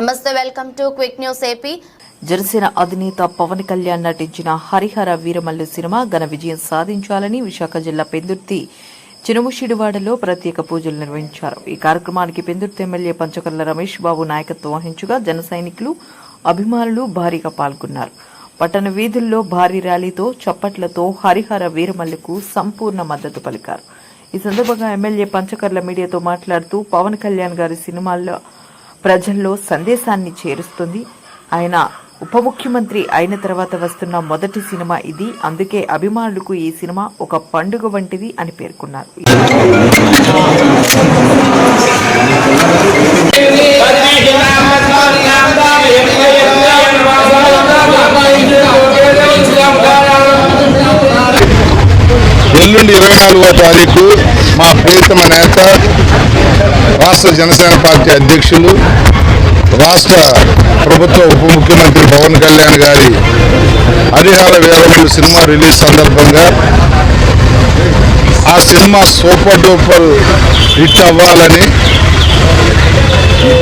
నమస్తే welcome to quick news AP. Janasena అధినేత పవన్ కళ్యాణ్ నటించిన హరిహర వీరమల్లు సినిమా ఘన విజయం సాధించాలని విశాఖ జిల్లా పెందుర్తి చినుముషిడివాడలో ప్రత్యేక పూజలు నిర్వహించారు. ఈ కార్యక్రమానికి పెందుర్తి ఎమ్మెల్యే పంచకర్ల రమేష్ బాబు నాయకత్వం వహించగా జన సైనికులు అభిమానులు భారీగా పాల్గొన్నారు. పట్టణ వీధుల్లో భారీ ర్యాలీతో చప్పట్లతో హరిహర వీరమల్లుకు సంపూర్ణ మద్దతు పలికారు. ఈ సందర్భంగా ఎమ్మెల్యే పంచకర్ల మీడియాతో మాట్లాడుతూ పవన్ కళ్యాణ్ గారి సినిమాల్లో ప్రజల్లో సందేశాన్ని చేరుస్తుంది. ఆయన ఉప ముఖ్యమంత్రి అయిన తర్వాత వస్తున్న మొదటి సినిమా ఇది. అందుకే అభిమానులకు ఈ సినిమా ఒక పండుగ వంటిది అని పేర్కొన్నారు. ఎల్లుండి ఇరవై నాలుగో తారీఖు మా ప్రియతమ నేత రాష్ట్ర జనసేన పార్టీ అధ్యక్షులు రాష్ట్ర ప్రభుత్వ ఉప ముఖ్యమంత్రి పవన్ కళ్యాణ్ గారి హరిహర వీరమల్లి సినిమా రిలీజ్ సందర్భంగా ఆ సినిమా సూపర్ డూపర్ హిట్ అవ్వాలని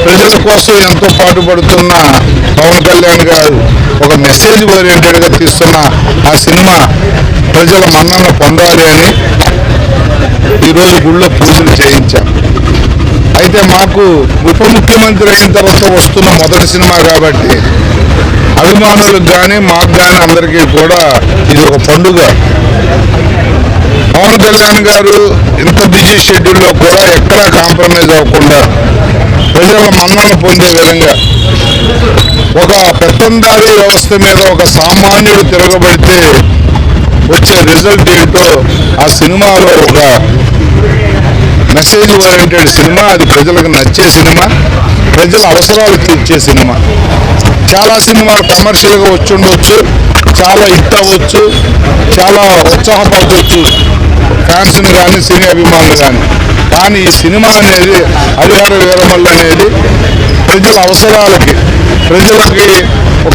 ప్రజల కోసం ఎంతో పాటుపడుతున్న పవన్ కళ్యాణ్ గారు ఒక మెసేజ్ ఓరియంటెడ్గా తీస్తున్న ఆ సినిమా ప్రజల మన్నన పొందాలి అని ఈరోజు గుళ్ళో పూజలు చేయించాం. అయితే మాకు ఉప ముఖ్యమంత్రి అయిన తర్వాత వస్తున్న మొదటి సినిమా కాబట్టి అభిమానులకు కానీ మాకు కానీ అందరికీ కూడా ఇది ఒక పండుగ. పవన్ కళ్యాణ్ గారు ఇంత బిజీ షెడ్యూల్లో కూడా ఎక్కడా కాంప్రమైజ్ అవ్వకుండా ప్రజల మన్నన పొందే విధంగా ఒక పెత్తందారీ వ్యవస్థ మీద ఒక సామాన్యుడు తిరగబడితే వచ్చే రిజల్ట్ ఏంటో ఆ సినిమాలో ఒక మెసేజ్ ఓరియంటెడ్ సినిమా అది ప్రజలకు నచ్చే సినిమా ప్రజల అవసరాలు తీర్చే సినిమా. చాలా సినిమాలు కమర్షియల్గా వచ్చిండవచ్చు చాలా హిట్ అవ్వచ్చు చాలా ఉత్సాహపరచవచ్చు ఫ్యాన్స్ని కానీ సినీ అభిమానులు కానీ కానీ ఈ సినిమా అనేది హరిహర వీరమల్లు అనేది ప్రజల అవసరాలకి ప్రజలకి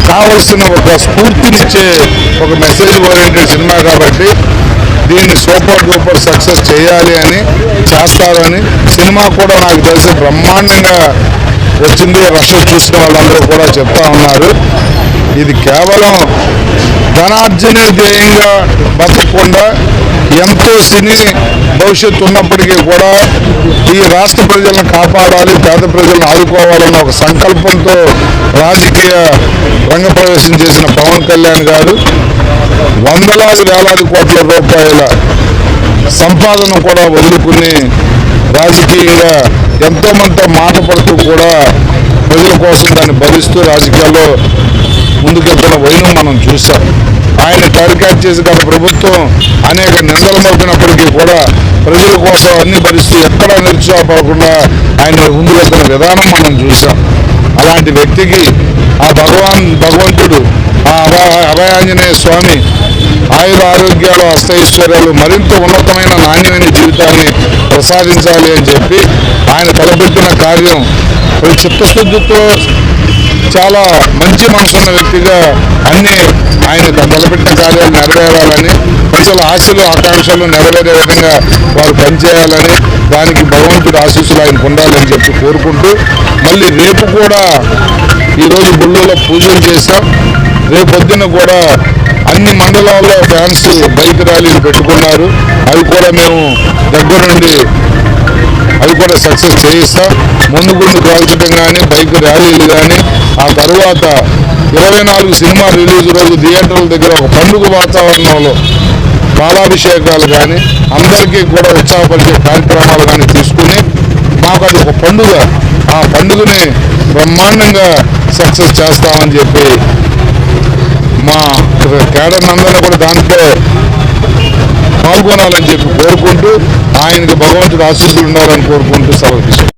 కావలసిన ఒక స్ఫూర్తినిచ్చే ఒక మెసేజ్ ఓరియంటెడ్ సినిమా కాబట్టి దీన్ని సూపర్ డూపర్ సక్సెస్ చేయాలి అని చేస్తారని సినిమా కూడా నాకు తెలిసి బ్రహ్మాండంగా వచ్చింది. రష్ చూసిన వాళ్ళందరూ కూడా చెప్తా ఉన్నారు. ఇది కేవలం ధనార్జనే ధ్యేయంగా బతకకుండా ఎంతో సినీ భవిష్యత్తు ఉన్నప్పటికీ కూడా ఈ రాష్ట్ర ప్రజలను కాపాడాలి పేద ప్రజలను ఆదుకోవాలన్న ఒక సంకల్పంతో రాజకీయ రంగప్రవేశం చేసిన పవన్ కళ్యాణ్ గారు వందలాది వేలాది కోట్ల రూపాయల సంపాదన కూడా వదులుకుని రాజకీయంగా ఎంతో మాట పడుతూ కూడా ప్రజల కోసం దాన్ని భరిస్తూ రాజకీయాల్లో ముందుకెళ్తున్న వైనం మనం చూసాం. ఆయన టార్గెట్ చేసి గత ప్రభుత్వం అనేక నిందలు మోపినప్పటికీ కూడా ప్రజల కోసం అన్ని భరిస్తూ ఎక్కడా నిరుత్సాహపడకుండా ఆయన ముందుకెళ్తున్న విధానం మనం చూసాం. అలాంటి వ్యక్తికి ఆ భగవాన్ భగవంతుడు అభయ అభయాంజనేయ స్వామి. ఆయుర ఆరోగ్యాలు అష్టైశ్వర్యాలు మరింత ఉన్నతమైన నాణ్యమైన జీవితాన్ని ప్రసాదించాలి అని చెప్పి ఆయన తలపెట్టిన కార్యం ప్రతి చిత్తశుద్ధితో చాలా మంచి మనసున్న వ్యక్తిగా అన్ని ఆయన తలపెట్టిన కార్యాలు నెరవేరాలని ప్రజల ఆశలు ఆకాంక్షలు నెరవేరే విధంగా వారు పనిచేయాలని దానికి భగవంతుడి ఆశీస్సులు ఆయనకు పొందాలని చెప్పి కోరుకుంటూ మళ్ళీ రేపు కూడా ఈరోజు గుళ్ళలో పూజలు చేశాం. రేపు కూడా అన్ని మండలాల్లో ఫ్యాన్స్ బైక్ ర్యాలీలు పెట్టుకున్నారు. అవి కూడా మేము దగ్గరుండి అవి కూడా సక్సెస్ చేయిస్తాం. ముందు గుండు కాల్చడం కానీ బైక్ ర్యాలీలు కానీ ఆ తర్వాత ఇరవై నాలుగు సినిమా రిలీజ్ రోజు థియేటర్ల దగ్గర ఒక పండుగ వాతావరణంలో పాలాభిషేకాలు కానీ అందరికీ కూడా ఉత్సాహపరిచే కార్యక్రమాలు కానీ తీసుకుని మాకు అది ఒక పండుగ. ఆ పండుగని బ్రహ్మాండంగా సక్సెస్ చేస్తామని చెప్పి మా కేడర్ అందరూ కూడా దాంట్లో పాల్గొనాలని చెప్పి కోరుకుంటూ ఆయనకి భగవంతుడు ఆశీస్సులు ఉండాలని కోరుకుంటూ సెలవు తీసుకుంటాం